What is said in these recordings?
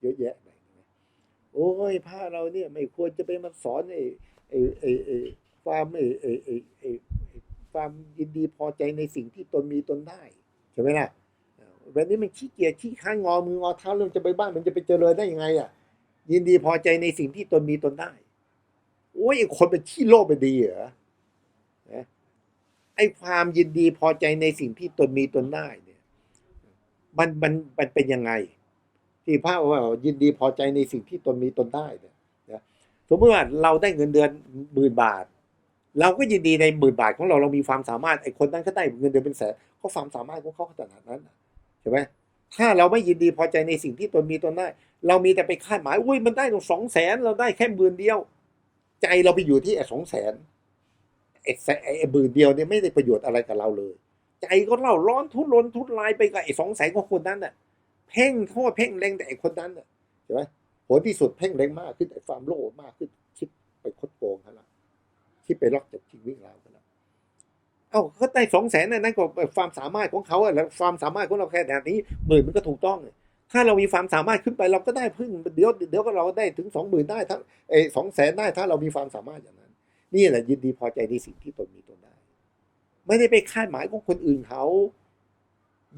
เยอะแยะไปโอ้ยพระเราเนี่ย ไม่ควรจะไปมาสอนไอ้ไอ้ไอ้ไอ้ความไอ้ไอ้ไอ้ไอ้ความยินดีพอใจในสิ่งที่ตนมีตนได้ใช่ไหมล่ะวันนี้มันขี้เกียจขี้ค้านงอมืองอเท้าเริ่มจะไปบ้านมันจะไปเจริญได้ยังไงอะ ยินดีพอใจในสิ่งที่ตนมีตนได้โอ้ยไอ้คนเป็นขี้โลภเป็นดีเหรอไอ้ความยินดีพอใจในสิ่งที่ตนมีตนได้เนี่ย มันมันมันเป็นยังไง ที่พระว่ายินดีพอใจในสิ่งที่ตนมีตนได้เนี่ยนะสมมติว่าเราได้เงินเดือนหมื่นบาท เราก็ยินดีในหมื่นบาทของเราเรามีความสามารถไอ้คนนั้นก็ได้เงินเดือนเป็นแสนเขาความสามารถของเขาขนาดนั้นใช่ไหมถ้าเราไม่ยินดีพอใจในสิ่งที่ตนมีตนได้ เรามีแต่ไปคาดหมายอุ้ยมันได้ต้องสองแสนเราได้แค่หมื่นเดียว ใจเราไปอยู่ที่ไอ้สองแสนไอ้แสนไอ้หมื่นเดียวเนี่ยไม่ได้ประโยชน์อะไรกับเราเลย ใจก็เล่าร้อนทุรนทุรายไปกับไอ้สองแสนของคนนั้นน่ะ เพ่งโทษเพ่งแรงแต่ไอ้คนนั้นน่ะใช่ไหมผลที่สุดเพ่งแรงมากขึ้นไอ้ความโลภมากขึ้น คิดไปคดโกงเขาละคิดไปล็อกจากชีวิตเราเขาละเอ้าเขาได้สองแสนนั่นก็ความสามารถของเขาอะแล้วความสามารถของเราแค่แบบนี้หมื่นมันก็ถูกต้องถ้าเรามีความสามารถขึ้นไปเราก็ได้พึ่งเดี๋ยวเดี๋ยวก็เราได้ถึงสองหมื่นได้ถ้าเอสองแสนได้ถ้าเรามีความสามารถอย่างนั้น นี่แหละยินดีพอใจในสิ่งที่ตนมีตนได้ ไม่ได้ไปคาดหมายของคนอื่นเขา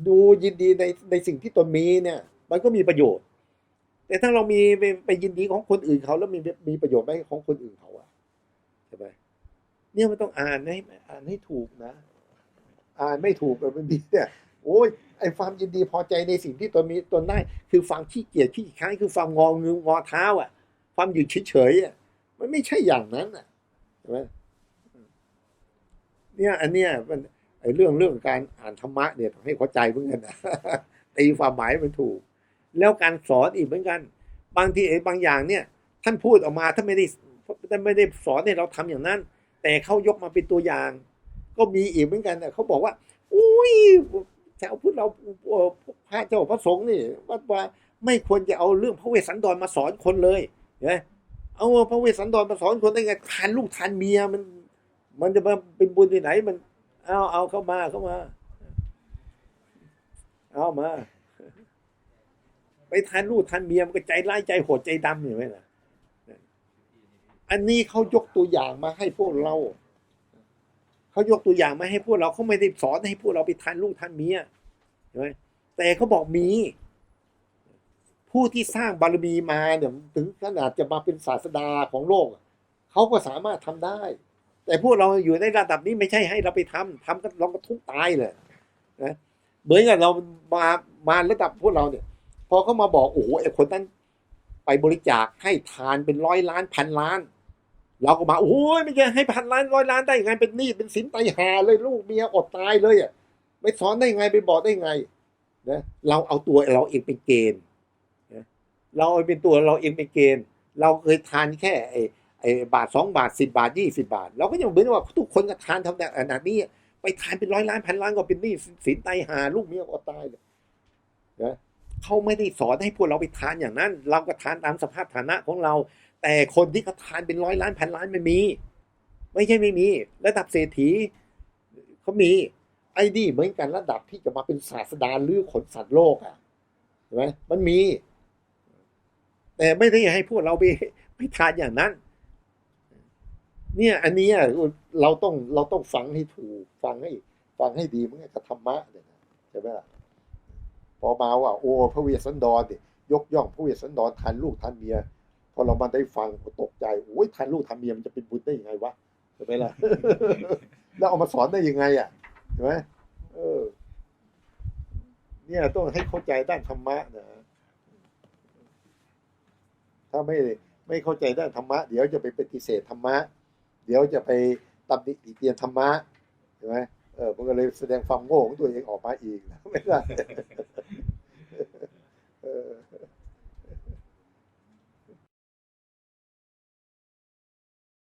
ดูยินดีในในสิ่งที่ตนมีเนี่ย มันก็มีประโยชน์ แต่ถ้าเรามีไปไปยินดีของคนอื่นเขาแล้วมีมีประโยชน์ไหมของคนอื่นเขาอะใช่ไหมเนี่ยมันต้องอ่านให้อ่านให้ถูกนะ อ่านไม่ถูกแบบบางทีเนี่ยโอ้ยไอ้ความยินดีพอใจในสิ่งที่ตนมีตนได้ คือความขี้เกียจขี้ค้านคือความงอมืองอเท้าอะ ความอยู่เฉยๆอะมันไม่ใช่อย่างนั้นอะใช่ไหมเนี่ยอันเนี้ยมัน ไอ้เรื่องเรื่องการอ่านธรรมะเนี่ยต้องให้เข้าใจเหมือนกันนะตีความหมายมันถูก แล้วการสอนอีกเหมือนกัน บางทีไอ้บางอย่างเนี่ย ท่านพูดออกมาท่านไม่ได้ท่านไม่ได้สอนให้เราทำอย่างนั้น แต่เขายกมาเป็นตัวอย่าง ก็มีอีกเหมือนกันนะเขาบอกว่า อุ้ยแถวพุทธเราพระเจ้าพระสงฆ์นี่วัดว่าไม่ควรจะเอาเรื่องพระเวสสันดรมาสอนคนเลยเนไหมเอาพระเวสสันดรมาสอนคนได้ไงทานลูกทานเมียมัน มันจะมาเป็นบุญที่ไหนมัน เอาเอาเข้ามาเข้ามา เอามา ไปทานลูกทานเมียมันก็ใจร้ายใจโหดใจดำอยู่ไหมล่ะอันนี้เขายกตัวอย่างมาให้พวกเราเขายกตัวอย่างมาให้พวกเราเขาไม่ได้สอนให้พวกเราไปทานลูกทานเมียใช่ไหมแต่เขาบอกมี ผู้ที่สร้างบารมีมาเนี่ยถึงขนาดจะมาเป็นศาสดาของโลกเขาก็สามารถทำได้ แต่พวกเราอยู่ในระดับนี้ไม่ใช่ให้เราไปทำทำก็เราก็ทุกตายเลยนะเหมือนกับเรามามาระดับพวกเราเนี่ย พอเขามาบอกโอ้โหไอ้คนนั้น ไปบริจาคให้ทานเป็นร้อยล้านพันล้าน เราก็มาโอ้ยไม่ใช่ให้พันล้านร้อยล้านได้ยังไงเป็นหนี้เป็นสินไตหาเลยลูกเมียอดตายเลยอะไปสอนได้ไงไปบอกได้ไงนะเราเอาตัวเราเองเป็นเกณฑ์นะเราเอาเป็นตัวเราเองเป็นเกณฑ์ เราเคยทานแค่ไอ้ ไอ้บาทสองบาทสิบาทยี่สิบาท เราก็ยังเหมือนว่าทุกคนก็ทานทำแต่ขนาดนี้ไปทานเป็นร้อยล้านพันล้านก็เป็นหนี้สินไตหาลูกเมียอดตายเลยนะเขาไม่ได้สอนให้พวกเราไปทานอย่างนั้น เราก็ทานตามสภาพฐานะของเรา แต่คนที่เขาทานเป็นร้อยล้านพันล้านไม่มี ไม่ใช่ไม่มี ระดับเศรษฐีเขามี ไอ้นี่เหมือนกันระดับที่จะมาเป็นศาสดาหรือขนสัตว์โลกอะใช่ไหมมันมี แต่ไม่ได้ให้พวกเราไปไปทานอย่างนั้น เนี่ย อันนี้เราต้องเราต้องฟังให้ถูก ฟังให้ฟังให้ดีมื่อนกับธรรมะเนี่ยนะใช่ไหมล่ะพอมาว่าโอ้พระเวสสันดรเนี่ยยกย่องพระเวสสันดรทานลูกทานเมียพอเรามาได้ฟังก็ตกใจโอ้ยทานลูกทานเมียมันจะเป็นบุญได้ยังไงวะใช่ไหมล่ะแล้วเอามาสอนได้ยังไง อะใช่ไหมเออ เนี่ยต้องให้เข้าใจด้านธรรมะนะถ้าไม่ไม่เข้าใจด้านธรรมะ เดี๋ยวจะไปปฏิเสธธรรมะ เดี๋ยวจะไปตำหนิติเตียนธรรมะใช่ไหมเออมันก็เลยแสดงความโง่ของตัวเองออกมาอีกนะไม่ได้